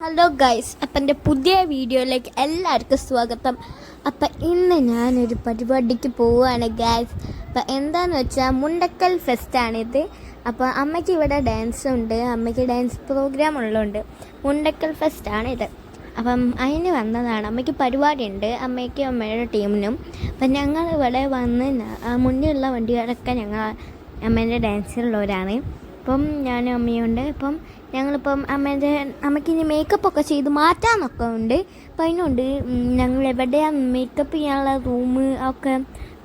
Hello guys അപ്പം എന്റെ പുതിയ വീഡിയോയിലേക്ക് എല്ലാവർക്കും സ്വാഗതം. അപ്പം ഇന്ന് ഞാനൊരു പരിപാടിക്ക് പോവുകയാണ് ഗൈസ് അപ്പം എന്താന്ന് വെച്ചാൽ മുണ്ടക്കൽ ഫെസ്റ്റാണിത് അപ്പോൾ അമ്മയ്ക്ക് ഇവിടെ ഡാൻസ് ഉണ്ട്. അമ്മയ്ക്ക് ഡാൻസ് പ്രോഗ്രാം ഉള്ളതുകൊണ്ട് മുണ്ടക്കൽ ഫെസ്റ്റാണിത് അപ്പം അതിന് വന്നതാണ്. അമ്മയ്ക്ക് പരിപാടിയുണ്ട്. അമ്മയ്ക്കും അമ്മയുടെ ടീമിനും അപ്പം ഞങ്ങൾ ഇവിടെ വന്ന് മുന്നിലുള്ള വണ്ടികളൊക്കെ ഞങ്ങൾ അമ്മേന്റെ ഡാൻസിലുള്ളവരാണ് അപ്പം ഞാനും അമ്മയുണ്ട് ഇപ്പം ഞങ്ങളിപ്പം അമ്മേന്റെ അമ്മയ്ക്ക് ഇനി മേക്കപ്പ് ഒക്കെ ചെയ്ത് മാറ്റാനൊക്കെ ഉണ്ട്. അപ്പം അതിനുണ്ട് ഞങ്ങൾ എവിടെയാണ് മേക്കപ്പ് ചെയ്യാനുള്ള റൂം ഒക്കെ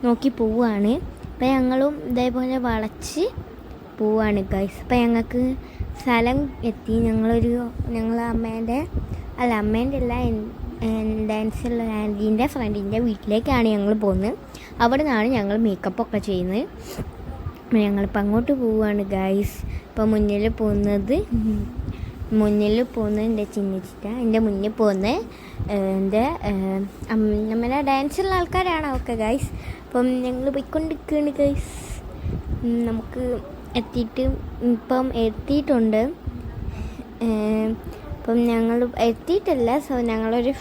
നോക്കി പോവുകയാണ് അപ്പം ഞങ്ങളും ഇതേപോലെ വളച്ച് പോവാണ് ഗൈസ് അപ്പം ഞങ്ങൾക്ക് സ്ഥലം എത്തി. ഞങ്ങളൊരു ഞങ്ങൾ അമ്മേന്റെ അല്ല അമ്മേന്റെ അല്ല ഡാൻസുള്ള ആന്റീന്റെ ഫ്രണ്ടിന്റെ വീട്ടിലേക്കാണ് ഞങ്ങൾ പോകുന്നത്. അവിടെ നിന്നാണ് ഞങ്ങൾ മേക്കപ്പൊക്കെ ചെയ്യുന്നത്. ഞങ്ങളിപ്പോൾ അങ്ങോട്ട് പോവുകയാണ് ഗൈസ് ഇപ്പോൾ മുന്നിൽ പോകുന്നത് മുന്നിൽ പോകുന്നത് എന്റെ ചിന്നിച്ചിട്ട എന്റെ മുന്നിൽ പോകുന്നത് എന്റെ നമ്മളെ ഡാൻസുള്ള ആൾക്കാരാണ് ഒക്കെ ഗൈസ് അപ്പം ഞങ്ങൾ പോയിക്കൊണ്ടിരിക്കുകയാണ് ഗൈസ് നമുക്ക് എത്തിയിട്ട് ഇപ്പം എത്തിയിട്ടുണ്ട്. അപ്പം ഞങ്ങൾ എത്തിയിട്ടില്ല സോ ഞങ്ങളൊരു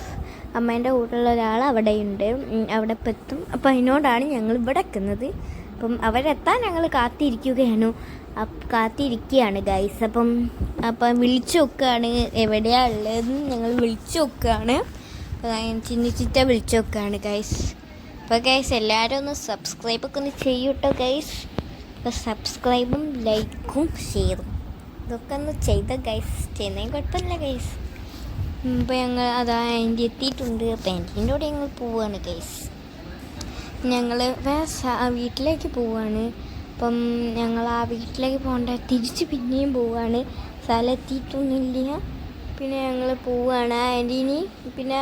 അമ്മേന്റെ കൂടെയുള്ള ഒരാൾ അവിടെയുണ്ട്. അവിടെ ഇപ്പം എത്തും അപ്പം അതിനോടാണ് ഞങ്ങൾ ഇവിടെ എത്തുന്നത് അപ്പം അവരെത്താൻ ഞങ്ങൾ കാത്തിരിക്കുകയാണ്. കാത്തിരിക്കുകയാണ് ഗൈസ് അപ്പം അപ്പം വിളിച്ചു നോക്കുകയാണ് എവിടെയാ ഉള്ളതെന്ന് ഞങ്ങൾ വിളിച്ചു നോക്കുകയാണ്. ചിന്തിച്ചിട്ട് വിളിച്ചു നോക്കുകയാണ് ഗൈസ് അപ്പോൾ ഗൈസ് എല്ലാവരും ഒന്ന് സബ്സ്ക്രൈബ് ഒക്കെ ഒന്ന് ചെയ്യൂട്ടോ ഗൈസ് അപ്പോൾ സബ്സ്ക്രൈബും ലൈക്കും ഷെയറും ഇതൊക്കെ ഒന്ന് ചെയ്ത ഗൈസ് ചെയ്യുന്നതിന് കുഴപ്പമില്ല ഗൈസ് ഇപ്പോൾ ഞങ്ങൾ അതാ ആന്റി എത്തിയിട്ടുണ്ട്. അപ്പോൾ ആന്റീന്റെ കൂടെ ഞങ്ങൾ പോവുകയാണ് ഗൈസ് ഞങ്ങൾ വേറെ വീട്ടിലേക്ക് പോവുകയാണ് അപ്പം ഞങ്ങൾ ആ വീട്ടിലേക്ക് പോകേണ്ട തിരിച്ച് പിന്നെയും പോവുകയാണ് സ്ഥലം എത്തിയിട്ടൊന്നുമില്ല പിന്നെ ഞങ്ങൾ പോവുകയാണ് ആന്റീനി പിന്നെ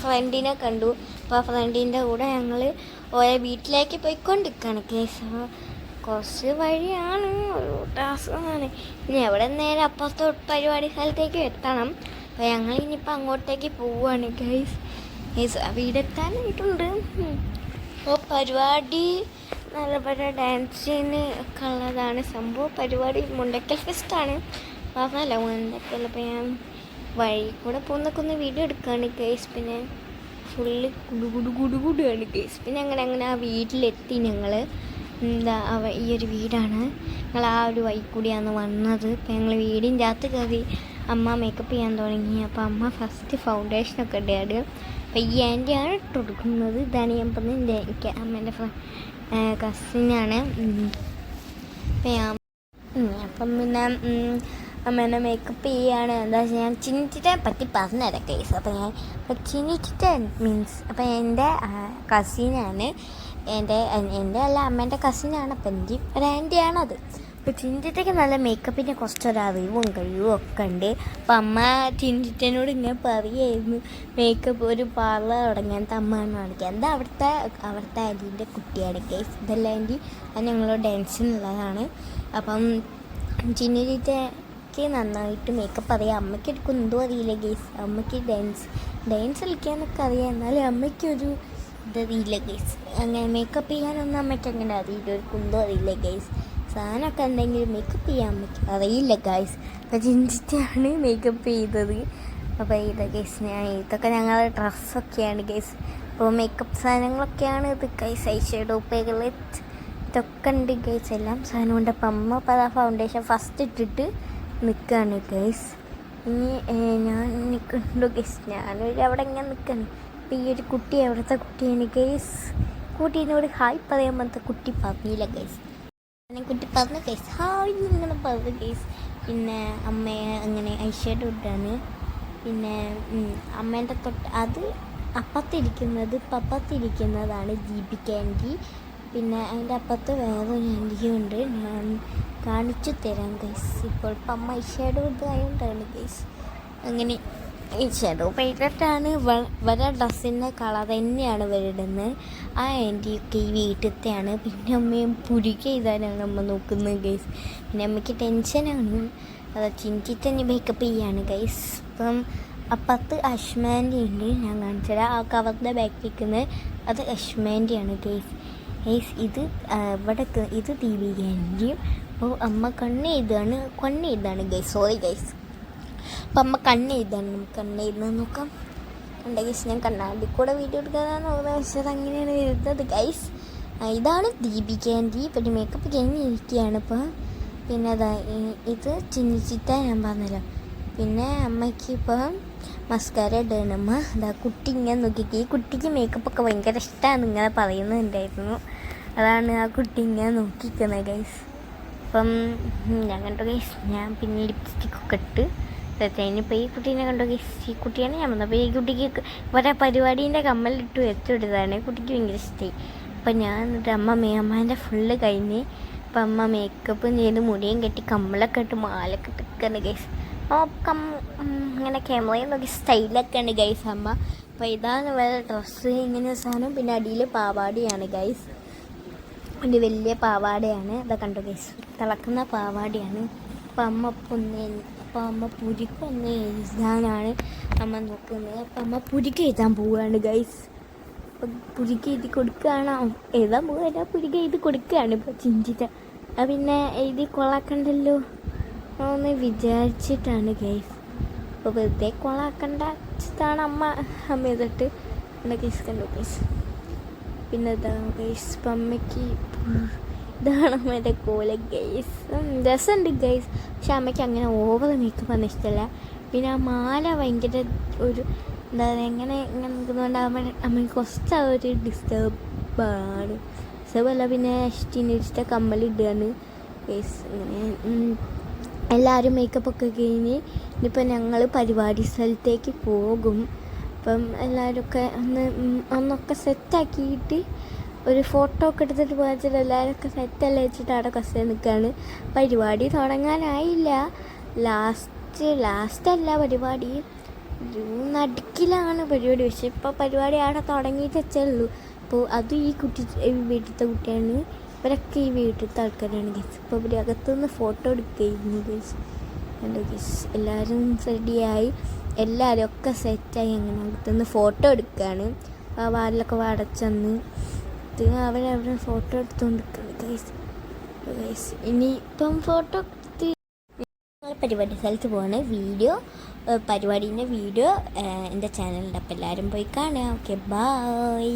ഫ്രണ്ടിനെ കണ്ടു. അപ്പോൾ ആ ഫ്രണ്ടിന്റെ കൂടെ ഞങ്ങൾ ഓരോ വീട്ടിലേക്ക് പോയിക്കൊണ്ടിരിക്കുകയാണ് കേസ് കുറച്ച് വഴിയാണ്. ഒരു ടാസ്ക്കാണ്. ഇനി എവിടെ നേരെ അപ്പുറത്തെ പരിപാടി സ്ഥലത്തേക്ക് എത്തണം. അപ്പോൾ ഞങ്ങൾ ഇനിയിപ്പോൾ അങ്ങോട്ടേക്ക് പോവുകയാണ് ഗൈസ് ആ വീടെത്താനായിട്ടുണ്ട്. അപ്പോൾ പരിപാടി നല്ല പല ഡാൻസിന് ഒക്കെ ഉള്ളതാണ്. സംഭവം പരിപാടി മുണ്ടക്കൽ ഫെസ്റ്റാണ് പറഞ്ഞല്ലോ മുണ്ടക്കൽ അപ്പോൾ ഞാൻ വഴി കൂടെ പോകുന്നൊക്കെ ഒന്ന് വീഡിയോ എടുക്കുകയാണ് കേസ് പിന്നെ ഫുള്ള് കുടുകുടു കുടുകുടുകയാണ് കേസ് പിന്നെ അങ്ങനെ അങ്ങനെ ആ വീട്ടിലെത്തി. ഞങ്ങൾ എന്താ അവ ഈ ഒരു വീടാണ്. ഞങ്ങൾ ആ ഒരു വഴി കൂടിയാണ് വന്നത്. ഇപ്പം ഞങ്ങൾ വീടിന്റെ അകത്ത് കയറി അമ്മ മേക്കപ്പ് ചെയ്യാൻ തുടങ്ങി. അപ്പോൾ അമ്മ ഫസ്റ്റ് ഫൗണ്ടേഷനൊക്കെ ഇടുകയാണ്. ആന്റിയാണ് ഇട്ട് കൊടുക്കുന്നത് ഇതാണ് ഞാൻ പറഞ്ഞത് എന്റെ എനിക്ക് അമ്മേന്റെ കസിനാണ് അപ്പം പിന്നെ അമ്മേനെ മേക്കപ്പ് ചെയ്യാണ്. എന്താ വെച്ചാൽ ഞാൻ ചിന്നിച്ചിട്ടെ പറ്റി പറഞ്ഞുതരാം കേസ് അപ്പം ഞാൻ അപ്പം ചിന്നിച്ചിട്ട് മീൻസ് അപ്പം എന്റെ കസിനാണ് എന്റെ എന്റെ അല്ല അമ്മേന്റെ കസിനാണ് അപ്പം എന്റെ ഒരു ആന്റിയാണത് അപ്പോൾ ചിന്തിത്തേക്ക് നല്ല മേക്കപ്പിന്റെ കുറച്ചൊരു അറിവും കഴിവും ഒക്കെ ഉണ്ട്. അപ്പം അമ്മ ചിഞ്ചിറ്റനോട് ഇങ്ങനെ പറയായിരുന്നു മേക്കപ്പ് ഒരു പാർലർ തുടങ്ങിയത് അമ്മയാണ് കാണിക്കുക എന്താ അവിടുത്തെ അവിടുത്തെ ആന്റീന്റെ കുട്ടിയാണ് കേസ് ഇതല്ല ആന്റി? അത് ഞങ്ങളോട് ഡാൻസിനുള്ളതാണ് അപ്പം ചിന്നിറ്റയ്ക്ക് നന്നായിട്ട് മേക്കപ്പ് അറിയാം. അമ്മയ്ക്ക് ഒരു കുന്തും അറിയില്ല ഗേസ് അമ്മയ്ക്ക് ഡാൻസ് ഡാൻസ് കളിക്കാനൊക്കെ അറിയാം. എന്നാലും അമ്മയ്ക്കൊരു ഇതറിയില്ല ഗേസ് അങ്ങനെ മേക്കപ്പ് ചെയ്യാനൊന്നും അമ്മയ്ക്ക് അങ്ങനെ അറിയില്ല. ഒരു കുന്തോ അറിയില്ല ഗേസ് സാധനമൊക്കെ എന്തെങ്കിലും മേക്കപ്പ് ചെയ്യാൻ പറ്റും. അറിയില്ല ഗൈസ് അപ്പോൾ ചിന്തിച്ചിട്ടാണ് മേക്കപ്പ് ചെയ്തത്. അപ്പോൾ ഇത് ഗൈസ് ഞാൻ ഇതൊക്കെ ഞങ്ങളുടെ ഡ്രസ്സൊക്കെയാണ് ഗൈസ് അപ്പോൾ മേക്കപ്പ് സാധനങ്ങളൊക്കെയാണ് ഇത് ഗൈസ് ഐ ഷെയ്ഡോ പേഗലറ്റ് ഇതൊക്കെ ഉണ്ട് ഗൈസ് എല്ലാം സാധനം ഉണ്ട്. അപ്പം അമ്മ അപ്പോൾ ആ ഫൗണ്ടേഷൻ ഫസ്റ്റ് ഇട്ടിട്ട് നിൽക്കുകയാണ് ഗൈസ് ഇനി ഞാൻ നിൽക്കുന്നുണ്ടോ ഗൈസ് ഞാനൊരു അവിടെ ഇങ്ങനെ നിൽക്കുകയാണ് അപ്പോൾ ഈ ഒരു കുട്ടി അവിടുത്തെ കുട്ടിയാണ് ഗൈസ് കുട്ടീനോട് ഹായ് പറയാൻ വന്നത്തെ കുട്ടി പറഞ്ഞില്ല ഗൈസ് കുട്ടി പറഞ്ഞു കേസ് ഹായ് ഇങ്ങനെ പറഞ്ഞു കേസ് പിന്നെ അമ്മയെ അങ്ങനെ ഐഷേഡ് ഇട്ടാണ് പിന്നെ അമ്മേന്റെ തൊട്ട് അത് അപ്പത്തിരിക്കുന്നത് പപ്പത്തിരിക്കുന്നതാണ് ദീപിക ആന്റി. പിന്നെ അതിന്റെ അപ്പത്ത് വേറെ ആന്റിയും ഉണ്ട്. ഞാൻ കാണിച്ചു തരാം ഗൈസ് ഇപ്പോൾ പമ്മ അമ്മ ഐഷേഡ് ഇതായതുകൊണ്ടാണ് ഗൈസ് അങ്ങനെ ഈ ഷെഡോ പെയ്റ്റിട്ടാണ് വരെ ഡ്രസ്സിന്റെ കളർ തന്നെയാണ് വരുന്നത് ആ ആന്റിയൊക്കെ ഈ വീട്ടിലത്തെയാണ്. പിന്നെ അമ്മയും പുരുക എഴുതാനാണ് അമ്മ നോക്കുന്നത് ഗൈസ് പിന്നെ അമ്മയ്ക്ക് ടെൻഷനാണ് അത് തന്നെ മേക്കപ്പ് ചെയ്യാണ് ഗൈസ് ഇപ്പം അപ്പുറത്ത് അഷ്മാന്റെ ഉണ്ട് ഞാൻ കാണിച്ചത് ആ കവറിന്റെ ബാക്ക് നിൽക്കുന്നത് അത് അഷ്മാന്റെയാണ് ഗൈസ് ഗൈസ് ഇത് ഇവിടെ ഇത് ദീപിക ആന്റിയും അപ്പോൾ അമ്മ കണ്ണ് ചെയ്താണ് കണ്ണ് ചെയ്താണ് ഗൈസ് സോറി ഗൈസ് അപ്പം അമ്മ കണ്ണ് എഴുതാണ്. നമുക്ക് കണ്ണ് എഴുതുന്നത് നോക്കാം. കണ്ട ഗൈസ് ഞാൻ കണ്ണാടി കൂടെ വീഡിയോ എടുക്കാനാണ് ഉദ്ദേശിച്ചത് അങ്ങനെയാണ് വരുന്നത്. ഗൈസ് ഇതാണ് ദീപിക പിന്നെ മേക്കപ്പ് കഴിഞ്ഞ് ഇരിക്കുകയാണ് ഇപ്പോൾ പിന്നെ അതാ ഇത് ചിന്നിച്ചിത്ത ഞാൻ പറഞ്ഞല്ലോ. പിന്നെ അമ്മയ്ക്ക് ഇപ്പോൾ മസ്കാര ഇടണം. അമ്മ അതാ കുട്ടി ഇങ്ങനെ നോക്കിയിട്ട് ഈ കുട്ടിക്ക് മേക്കപ്പൊക്കെ ഭയങ്കര ഇഷ്ടമാണ് ഇങ്ങനെ പറയുന്നുണ്ടായിരുന്നു. അതാണ് ആ കുട്ടി ഇങ്ങനെ നോക്കിക്കുന്നത് ഗൈസ് അപ്പം ഞാൻ കണ്ടു ഗൈസ് ഞാൻ പിന്നെ ലിപ്സ്റ്റിക്കൊക്കെ ഇട്ട് ഇനിയിപ്പോൾ ഈ കുട്ടീനെ കണ്ടു? ഈ കുട്ടിയാണ് ഞാൻ വന്നത് അപ്പോൾ ഈ കുട്ടിക്ക് ഇവരെ പരിപാടീന്റെ കമ്മലിട്ട് വെച്ചെടുത്തതാണ്. ഈ കുട്ടിക്ക് ഭയങ്കര ഇഷ്ടമായി അപ്പം ഞാൻ എന്നിട്ട് അമ്മ മേ അമ്മേന്റെ ഫുള്ള് കഴിഞ്ഞ് അപ്പം അമ്മ മേക്കപ്പ് ചെയ്ത് മുടിയും കെട്ടി കമ്മലൊക്കെ ഇട്ട് മാലൊക്കെ ഇട്ടൊക്കെയാണ് ഗൈസ് കം ഉം, ഇങ്ങനെ ക്യാമറയിൽ നോക്കി സ്റ്റൈലൊക്കെ ഉണ്ട് ഗൈസ് അമ്മ. അപ്പോൾ ഇതാണ് വേറെ ഡ്രസ്സ് ഇങ്ങനെ സാധനം. പിന്നെ അടിയിൽ പാവാടിയാണ് ഗൈസ് ഒരു വലിയ പാവാടയാണ്. അതൊക്കെ കണ്ടു ഗൈസ് തിളക്കുന്ന പാവാടിയാണ്. അപ്പം അമ്മ ഇപ്പം ഒന്ന് അപ്പം അമ്മ പുരിക്ക് ഒന്ന് എഴുതാനാണ് അമ്മ നോക്കുന്നത്. അപ്പം അമ്മ പുരിക്ക് എഴുതാൻ പോവുകയാണ് ഗൈസ് പുരിക്ക് എഴുതി കൊടുക്കുകയാണ്. എഴുതാൻ പോവുകയല്ല പുരിക്ക് എഴുതി കൊടുക്കുകയാണ് ഇപ്പോൾ ചിഞ്ചിത. പിന്നെ എഴുതി കൊള്ളാക്കണ്ടല്ലോ ഒന്ന് വിചാരിച്ചിട്ടാണ് ഗൈസ് അപ്പോൾ വെറുതെ വെച്ചിട്ടാണ് അമ്മ അമ്മ ചെയ്തിട്ട്. എന്റെ കേസ് കണ്ടു ഗൈസ് പിന്നെ ഇതാ ഗൈസ് ഇപ്പം അമ്മയ്ക്ക് ഇതാണ് അമ്മേന്റെ കോല ഗൈസ് രസമുണ്ട് ഗൈസ് പക്ഷെ അമ്മയ്ക്ക് അങ്ങനെ ഓവർ മേക്കപ്പ് ഒന്നും ഇഷ്ടമല്ല പിന്നെ ആ മാല ഭയങ്കര ഒരു എന്താ പറയുക എങ്ങനെ ഇങ്ങനെ നിൽക്കുന്നതുകൊണ്ട് അമ്മ അമ്മയ്ക്ക് കുറച്ച് ആ ഒരു ഡിസ്റ്റർബാണ് ഡിസ്റ്റർബല്ല പിന്നെ ഇഷ്ട കമ്മലിടുകയാണ് ഗൈസ് ഇങ്ങനെ. എല്ലാവരും മേക്കപ്പ് ഒക്കെ കഴിഞ്ഞ് ഇനിയിപ്പോൾ ഞങ്ങൾ പരിപാടി സ്ഥലത്തേക്ക് പോകും. അപ്പം എല്ലാവരും ഒക്കെ ഒന്ന് ഒന്നൊക്കെ സെറ്റാക്കിയിട്ട് ഒരു ഫോട്ടോ ഒക്കെ എടുത്തിട്ട് പോയാൽ എല്ലാവരും ഒക്കെ സെറ്റല്ലേ വെച്ചിട്ട് അവിടെ കസേ നിൽക്കുകയാണ് പരിപാടി തുടങ്ങാനായില്ല. ലാസ്റ്റ് ലാസ്റ്റ് അല്ല പരിപാടി. നടുക്കിലാണ് പരിപാടി. പക്ഷെ ഇപ്പോൾ പരിപാടി അവിടെ തുടങ്ങിയിട്ട് വെച്ചേ ഉള്ളൂ. അപ്പോൾ അതും ഈ കുട്ടി വീട്ടിലത്തെ കുട്ടിയാണ്. ഇവരൊക്കെ ഈ വീട്ടിലത്തെ ആൾക്കാരാണ് ഗസ് ഇപ്പോൾ ഇവർ അകത്തുനിന്ന് ഫോട്ടോ എടുക്കുകയായിരുന്നു ഗസ് എന്റെ ഗസ് എല്ലാവരും റെഡിയായി എല്ലാവരും ഒക്കെ സെറ്റായി അങ്ങനെ അകത്തുനിന്ന് ഫോട്ടോ എടുക്കുകയാണ്. ആ വാലിലൊക്കെ അടച്ചെന്ന് ഇത് അവരവിടെ ഫോട്ടോ എടുത്തുകൊണ്ടിരിക്കുകയാണ് ഗൈസ് ഗൈസ് ഇനിയിപ്പം ഫോട്ടോ എടുത്ത് ഞങ്ങൾ പരിപാടി സ്ഥലത്ത് പോവാണ്. വീഡിയോ പരിപാടീന്റെ വീഡിയോ എന്റെ ചാനലിന്റെ അപ്പം എല്ലാവരും പോയി കാണുക. Okay bye